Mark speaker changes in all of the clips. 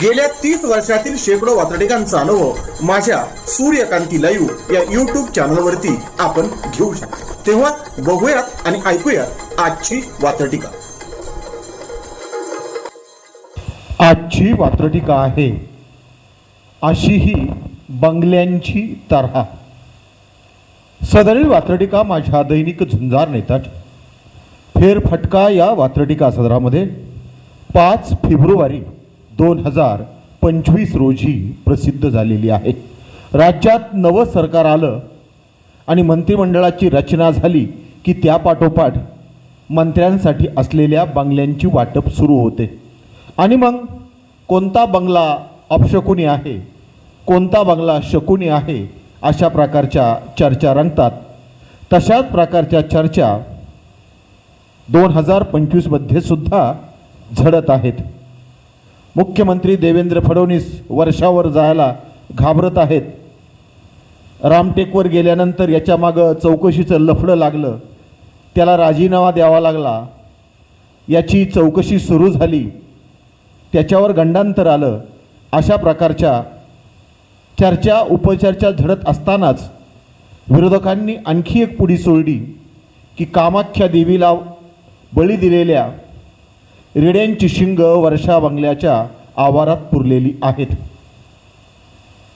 Speaker 1: गेल्या तीस वर्षातील शेकडो वातडिकांचा अनुभव माझ्या सूर्यकांती लाईव्ह या युट्यूब चॅनलवरती आपण घेऊ शकतो. तेव्हा बघूयात आणि ऐकूयात आजची वातडिका
Speaker 2: आजची वात्रटिका आहे अशी ही बंगल्यांची तऱ्हा सदरील वात्रटिका माझ्या दैनिक झुंजार नेतात. फेरफटका या वात्रटिका सदरामध्ये पाच फेब्रुवारी दोन हजार पंचवीस रोजी प्रसिद्ध झालेली आहे. राज्यात नवं सरकार आलं आणि मंत्रिमंडळाची रचना झाली की त्यापाठोपाठ मंत्र्यांसाठी असलेल्या बंगल्यांची वाटप सुरू होते. आणि मग कोणता बंगला अपशकुनी आहे कोणता बंगला शकुनी आहे अशा प्रकारच्या चर्चा रंगतात. तशाच प्रकारच्या चर्चा दोन हजार पंचवीसमध्ये सुद्धा झडत आहेत. मुख्यमंत्री देवेंद्र फडणवीस वर्षावर जायला घाबरत आहेत. रामटेकवर गेल्यानंतर याच्या मागं चौकशीचं लफडं लागलं. त्याला राजीनामा द्यावा लागला. याची चौकशी सुरू झाली. त्याच्यावर गंडांतर आलं. अशा प्रकारच्या चर्चा उपचर्चा झडत असतानाच विरोधकांनी आणखी एक पुढी सोडली की कामाख्या देवीला बळी दिलेल्या रेड्यांची शिंग वर्षा बंगल्याच्या आवारात पुरलेली आहेत.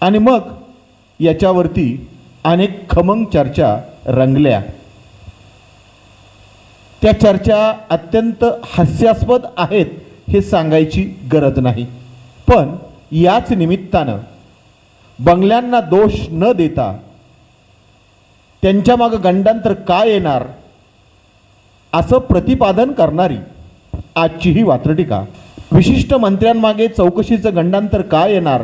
Speaker 2: आणि मग याच्यावरती अनेक खमंग चर्चा रंगल्या. त्या चर्चा अत्यंत हास्यास्पद आहेत हे सांगायची गरज नाही. पण याच निमित्तानं बंगल्यांना दोष न देता त्यांच्या मागं गंडांतर का येणार असं प्रतिपादन करणारी आजची ही वात्रटिका विशिष्ट मंत्र्यांमागे चौकशीचं गंडांतर काय येणार?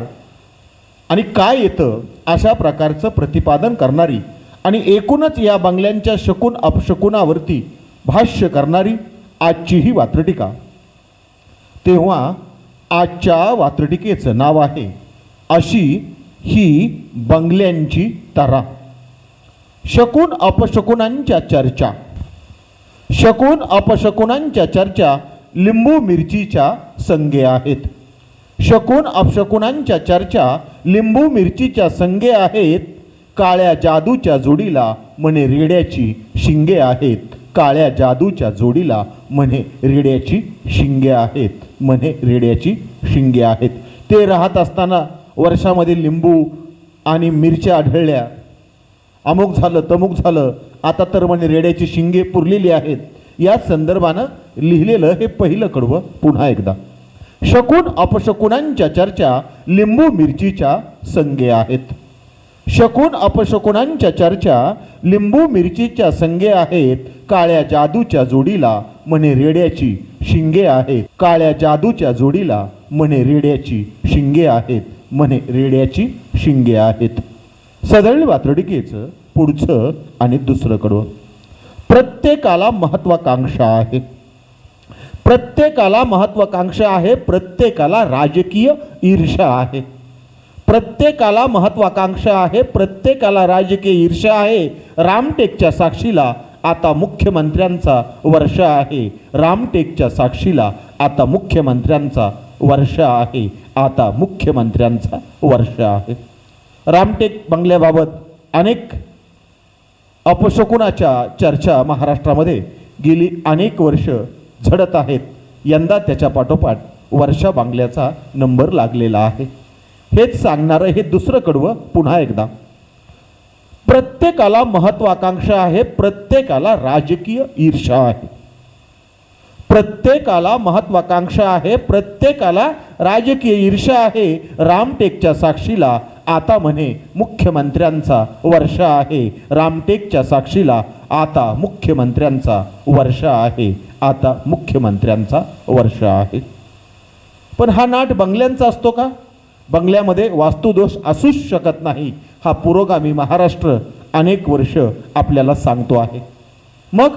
Speaker 2: आणि काय येतं अशा प्रकारचं प्रतिपादन करणारी आणि एकूणच या बंगल्यांच्या शकून अपशकुनावरती भाष्य करणारी आजची ही वात्रटिका तेव्हा आजच्या वात्रटिकेचं नाव आहे अशी ही बंगल्यांची तरा. शकून अपशकुनांच्या चर्चा. शकून अपशकुनांच्या चर्चा लिंबू मिरचीच्या संगे आहेत. शकून अपशकुनांच्या चर्चा लिंबू मिरचीच्या संगे आहेत. काळ्या जादूच्या जोडीला म्हणे रेड्याची शिंगे आहेत. काळ्या जादूच्या जोडीला म्हणे रेड्याची शिंगे आहेत. म्हणे रेड्याची शिंगे आहेत. ते राहत असताना वर्षामध्ये लिंबू आणि मिरच्या आढळल्या. अमुक झालं तमुक झालं. आता तर म्हणे रेड्याची शिंगे पुरलेली आहेत. या संदर्भानं लिहिलेलं हे पहिलं कडवं पुन्हा एकदा. शकून अपशकुनांच्या चर्चा लिंबू मिरचीच्या संगे आहेत. शकून अपशकुनांच्या चर्चा लिंबू मिरचीच्या संगे आहेत. काळ्या जादूच्या जोडीला म्हणे रेड्याची शिंगे आहेत. काळ्या जादूच्या जोडीला म्हणे रेड्याची शिंगे आहेत. म्हणे रेड्याची शिंगे आहेत. सदळ वातरडिकेचं पुढचं आणि दुसरं कडवं प्रत्येकाला महत्वाकांक्षा आहे. प्रत्येकाला महत्वाकांक्षा आहे प्रत्येकाला राजकीय ईर्षा आहे. प्रत्येकाला महत्वाकांक्षा आहे प्रत्येकाला राजकीय ईर्षा आहे. रामटेकच्या साक्षीला आता मुख्यमंत्र्यांचा वर्ष आहे. रामटेकच्या साक्षीला आता मुख्यमंत्र्यांचा वर्ष आहे. आता मुख्यमंत्र्यांचा वर्ष आहे. रामटेक बंगल्याबाबत अनेक अपशकुनाच्या चर्चा महाराष्ट्रामध्ये गेली अनेक वर्ष झडत आहेत. यंदा त्याच्या पाठोपाठ वर्षा बांगल्याचा नंबर लागलेला आहे. हेच सांगणारं हे दुसरं कडवं पुन्हा एकदा. प्रत्येकाला महत्वाकांक्षा आहे प्रत्येकाला राजकीय ईर्षा आहे. प्रत्येकाला महत्वाकांक्षा आहे प्रत्येकाला राजकीय ईर्षा आहे. रामटेकच्या साक्षीला आता म्हणे मुख्यमंत्र्यांचा वर्ष आहे. रामटेकच्या साक्षीला आता मुख्यमंत्र्यांचा वर्ष आहे. आता मुख्यमंत्र्यांचा वर्ष आहे. पण हा नाट बंगल्यांचा असतो का? बंगल्यामध्ये वास्तुदोष असूच शकत नाही. हा पुरोगामी महाराष्ट्र अनेक वर्ष आपल्याला सांगतो आहे. मग?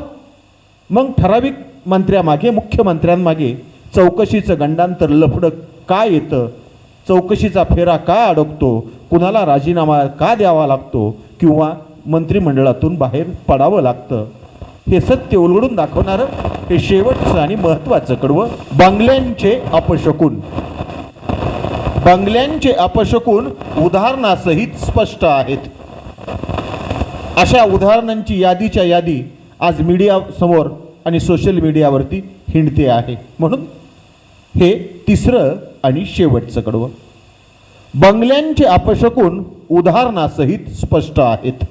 Speaker 2: मग ठराविक मंत्र्यामागे मुख्यमंत्र्यांमागे चौकशीचं गंडांतर लफडं का येतं? चौकशीचा फेरा का अडकतो? कुणाला राजीनामा का द्यावा लागतो? किंवा मंत्रिमंडळातून बाहेर पडावं लागतं? हे सत्य उलगडून दाखवणारं हे शेवटचं आणि महत्त्वाचं कडवं बंगल्यांचे अपशकून. बंगल्यांचे अपशकून उदाहरणासहित स्पष्ट आहेत. अशा उदाहरणांची यादीच्या यादी आज मीडिया समोर आणि सोशल मीडियावरती हिंडते आहे. म्हणून हे तिसरं आणि शेवटचं कडवं. बंगल्यांचे अपशकून उदाहरणासहित स्पष्ट आहेत.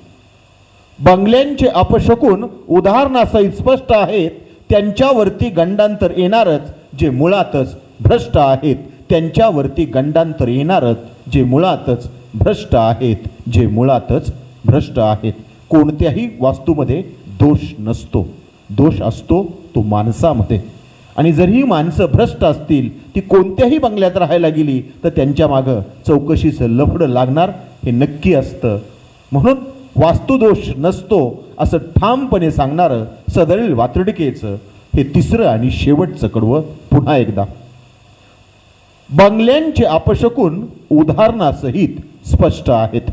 Speaker 2: बंगल्यांचे अपशकून उदाहरणासहित स्पष्ट आहेत त्यांच्यावरती गंडांतर येणारच जे मुळातच भ्रष्ट आहेत. त्यांच्यावरती गंडांतर येणारच जे मुळातच भ्रष्ट आहेत जे मुळातच भ्रष्ट आहेत. कोणत्याही वास्तूमध्ये दोष नसतो. दोष असतो तो माणसामध्ये. आणि जर ही माणसं भ्रष्ट असतील ती कोणत्याही बंगल्यात राहायला गेली तर त्यांच्या मागं चौकशीचं लफडं लागणार हे नक्की असतं. म्हणून वास्तुदोष नसतो असं ठामपणे सांगणारं सदरील वातडिकेचं हे तिसरं आणि शेवटचं कडवं पुन्हा एकदा. बंगल्यांचे अपशकून उदाहरणासहित स्पष्ट आहेत.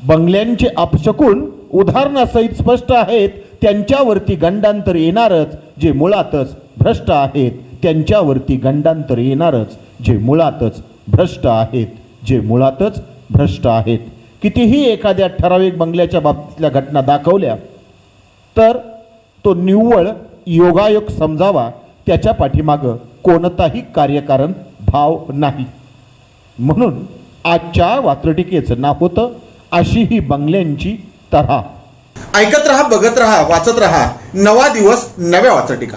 Speaker 2: बंगल्यांचे अपशकून उदाहरणासहित स्पष्ट आहेत त्यांच्यावरती गंडांतर येणारच जे मुळातच भ्रष्ट आहेत. त्यांच्यावरती गंडांतर येणारच जे मुळातच भ्रष्ट आहेत. जे मुळातच भ्रष्ट आहेत. कितीही एखाद्या ठराविक बंगल्याच्या बाबतीतल्या घटना दाखवल्या तर तो निव्वळ योगायोग समजावा त्याच्या पाठीमागं कोणताही कार्यकारण भाव नाही. म्हणून आजच्या वात्रटिकेचं नाव होतं अशी ही बंगल्यांची तऱ्हा.
Speaker 1: ऐकत रहा बघत रहा वाचत रहा. नवा दिवस नव्या वात्रटिका.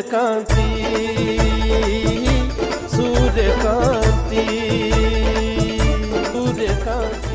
Speaker 3: Suryakanti Suryakanti Suryakanti